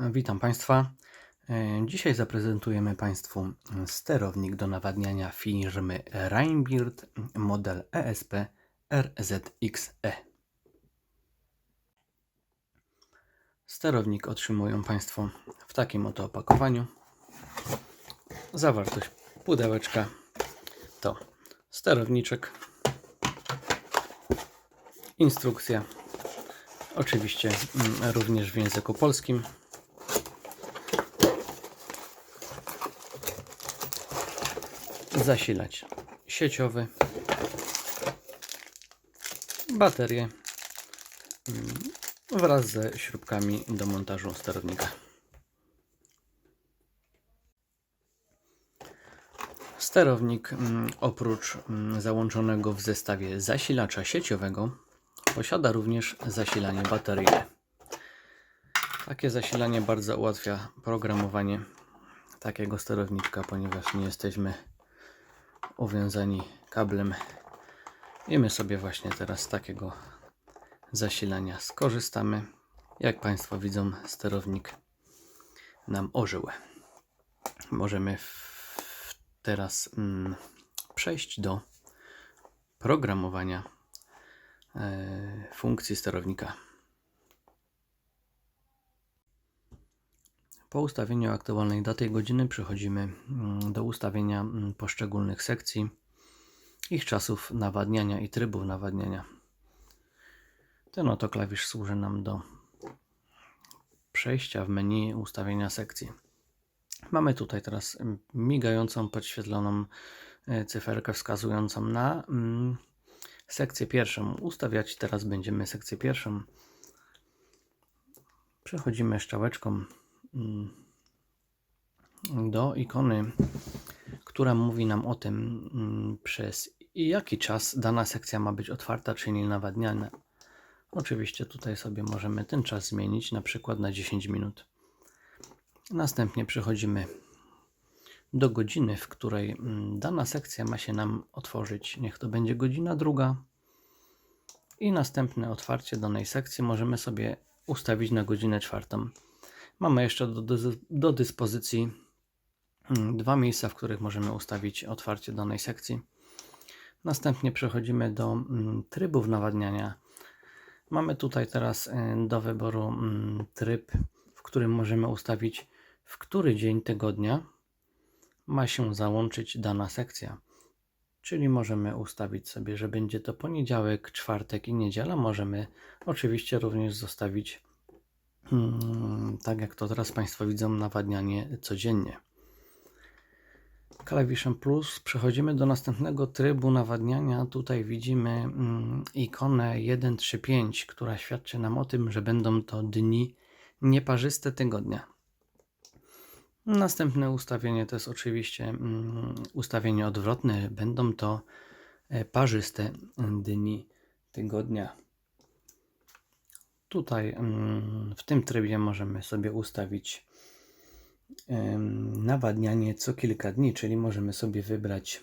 Witam Państwa. E, Dzisiaj zaprezentujemy Państwu sterownik do nawadniania firmy Reinbeard model ESP RZXE. Sterownik otrzymują Państwo w takim oto opakowaniu. Zawartość pudełeczka to sterowniczek, instrukcja, oczywiście mm, również w języku polskim. Zasilacz sieciowy, baterie mm, wraz ze śrubkami do montażu sterownika. Sterownik mm, oprócz mm, załączonego w zestawie zasilacza sieciowego posiada również zasilanie bateryjne. Takie zasilanie bardzo ułatwia programowanie takiego sterowniczka, ponieważ nie jesteśmy uwiązani kablem i my sobie właśnie teraz z takiego zasilania skorzystamy. Jak Państwo widzą, sterownik nam ożył. Możemy teraz mm, przejść do programowania e, funkcji sterownika. Po ustawieniu aktualnej daty i godziny przechodzimy mm, do ustawienia mm, poszczególnych sekcji, ich czasów nawadniania i trybów nawadniania. Ten oto klawisz służy nam do przejścia w menu ustawienia sekcji. Mamy tutaj teraz migającą, podświetloną e, cyferkę wskazującą na mm, sekcję pierwszą. Ustawiać teraz będziemy sekcję pierwszą. Przechodzimy strzałeczką mm, do ikony, która mówi nam o tym, mm, przez jaki czas dana sekcja ma być otwarta, czyli nawadniana. Oczywiście tutaj sobie możemy ten czas zmienić, na przykład na 10 minut. Następnie przechodzimy do godziny, w której mm, dana sekcja ma się nam otworzyć. Niech to będzie godzina druga. I następne otwarcie danej sekcji możemy sobie ustawić na godzinę czwartą. Mamy jeszcze do, do, dyspozycji mm, dwa miejsca, w których możemy ustawić otwarcie danej sekcji. Następnie przechodzimy do mm, trybów nawadniania. Mamy tutaj teraz y, do wyboru mm, tryb, w którym możemy ustawić, w który dzień tygodnia ma się załączyć dana sekcja. Czyli możemy ustawić sobie, że będzie to poniedziałek, czwartek i niedziela. Możemy oczywiście również zostawić tak jak to teraz Państwo widzą, nawadnianie codziennie. Klawiszem plus przechodzimy do następnego trybu nawadniania. Tutaj widzimy mm, ikonę 135, która świadczy nam o tym, że będą to dni nieparzyste tygodnia. Następne ustawienie to jest oczywiście mm, ustawienie odwrotne. Będą to e, parzyste dni tygodnia. Tutaj mm, w tym trybie możemy sobie ustawić nawadnianie co kilka dni, czyli możemy sobie wybrać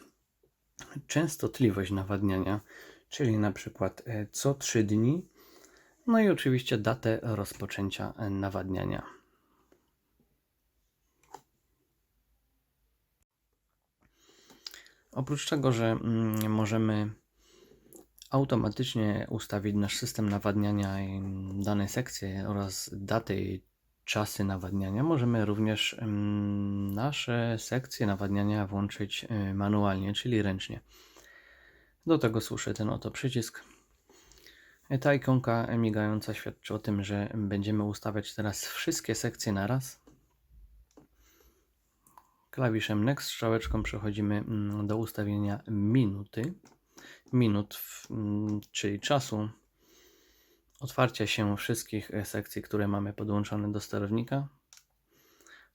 częstotliwość nawadniania, czyli na przykład e, co 3 dni, no i oczywiście datę rozpoczęcia e, nawadniania. Oprócz tego, że mm, możemy automatycznie ustawić nasz system nawadniania danej sekcji oraz daty i czasy nawadniania. Możemy też ym, nasze sekcje nawadniania włączyć y, manualnie, czyli ręcznie. Do tego służy ten oto przycisk. Ta ikonka migająca świadczy o tym, że będziemy ustawiać teraz wszystkie sekcje naraz. Klawiszem Next strzałeczką przechodzimy mm, do ustawienia minuty minut, mm, czyli czasu otwarcia się wszystkich e, sekcji, które mamy podłączone do sterownika.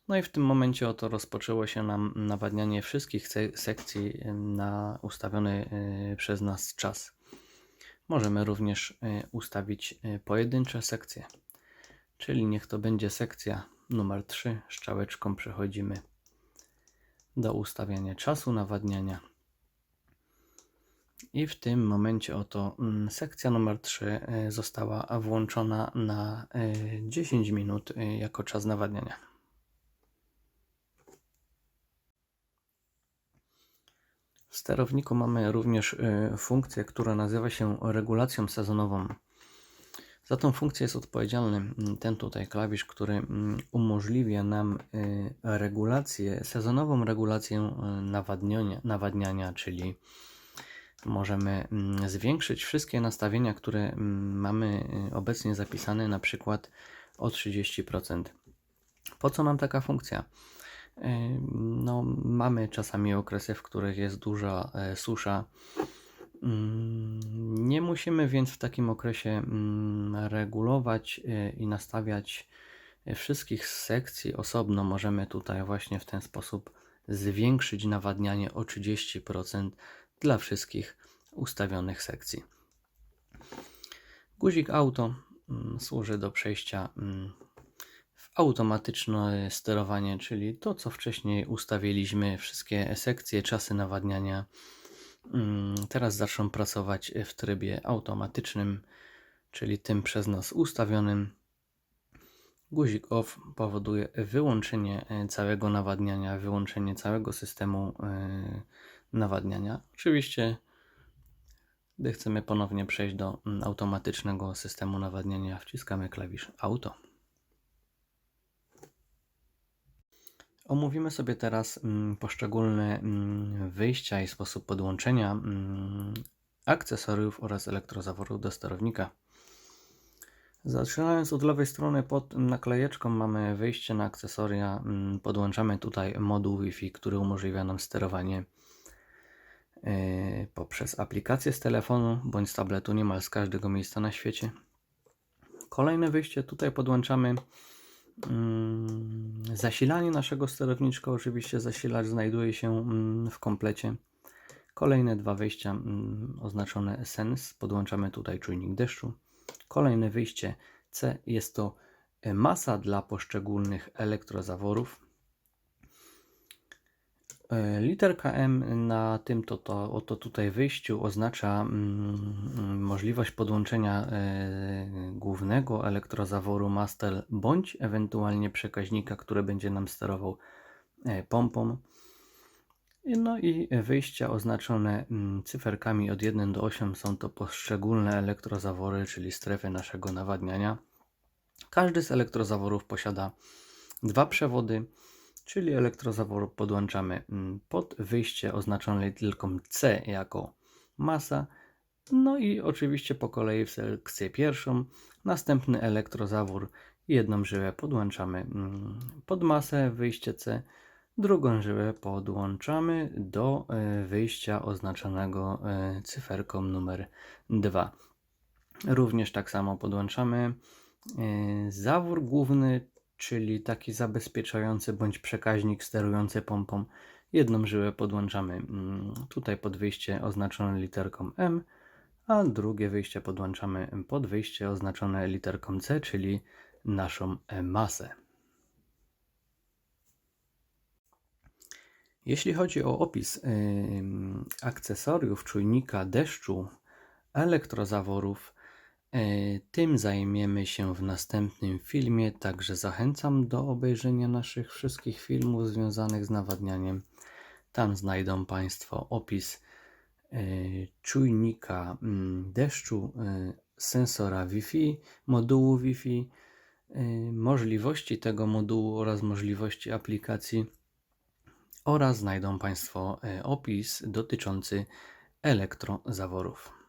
No i w tym momencie oto rozpoczęło się nam nawadnianie wszystkich se- sekcji e, na ustawiony e, przez nas czas. Możemy również ustawić pojedyncze sekcje, czyli niech to będzie sekcja numer 3. Strzałeczką przechodzimy do ustawiania czasu nawadniania. I w tym momencie oto mm, sekcja numer 3 y, została włączona na y, 10 minut y, jako czas nawadniania. W sterowniku mamy również y, funkcję, która nazywa się regulacją sezonową. Za tą funkcję jest odpowiedzialny mm, ten tutaj klawisz, który mm, umożliwia nam y, regulację, sezonową regulację y, nawadniania, nawadniania, czyli możemy mm, zwiększyć wszystkie nastawienia, które mamy y, obecnie zapisane, na przykład o 30%. Po co nam taka funkcja? No, mamy czasami okresy, w których jest duża e, susza. Mm, Nie musimy więc w takim okresie mm, regulować e, i nastawiać wszystkich sekcji osobno. Możemy tutaj właśnie w ten sposób zwiększyć nawadnianie o 30% dla wszystkich ustawionych sekcji. Guzik auto mm, służy do przejścia mm, w automatyczne sterowanie, czyli to, co wcześniej ustawiliśmy, wszystkie sekcje, czasy nawadniania. mm, Teraz zaczną pracować w trybie automatycznym, czyli tym przez nas ustawionym. Guzik OFF powoduje wyłączenie e, całego nawadniania, wyłączenie całego systemu e, nawadniania. Oczywiście, gdy chcemy ponownie przejść do mm, automatycznego systemu nawadniania, wciskamy klawisz Auto. Omówimy sobie teraz mm, poszczególne mm, wyjścia i sposób podłączenia akcesoriów oraz elektrozaworów do sterownika. Zaczynając od lewej strony pod naklejeczką mamy wyjście na akcesoria. Podłączamy tutaj moduł Wi-Fi, który umożliwia nam sterowanie poprzez aplikację z telefonu bądź z tabletu niemal z każdego miejsca na świecie. Kolejne wyjście tutaj podłączamy mm, zasilanie naszego sterowniczka. Oczywiście zasilacz znajduje się mm, w komplecie. Kolejne dwa wyjścia mm, oznaczone Sense. Podłączamy tutaj czujnik deszczu. Kolejne wyjście C jest to e, masa dla poszczególnych elektrozaworów. E, Literka M na tym to, to, oto tutaj wyjściu oznacza mm, możliwość podłączenia e, głównego elektrozaworu master bądź ewentualnie przekaźnika, który będzie nam sterował e, pompą. No i wyjścia oznaczone mm, cyferkami od 1 do 8 są to poszczególne elektrozawory, czyli strefy naszego nawadniania. Każdy z elektrozaworów posiada dwa przewody, czyli elektrozawór podłączamy mm, pod wyjście oznaczone literką C jako masa. No i oczywiście po kolei w sekcję pierwszą następny elektrozawór jedną żyłę podłączamy mm, pod masę wyjście C, drugą żyłę podłączamy do e, wyjścia oznaczonego e, cyferką numer 2. Również tak samo podłączamy e, zawór główny, czyli taki zabezpieczający bądź przekaźnik sterujący pompą. Jedną żyłę podłączamy mm, tutaj pod wyjście oznaczone literką M, a drugie wyjście podłączamy pod wyjście oznaczone literką C, czyli naszą masę. Jeśli chodzi o opis ym, akcesoriów czujnika deszczu, elektrozaworów, tym zajmiemy się w następnym filmie, także zachęcam do obejrzenia naszych wszystkich filmów związanych z nawadnianiem. Tam znajdą Państwo opis y, czujnika mm, deszczu, y, sensora Wi-Fi, modułu Wi-Fi, możliwości tego modułu oraz możliwości aplikacji oraz znajdą Państwo e, opis dotyczący elektrozaworów.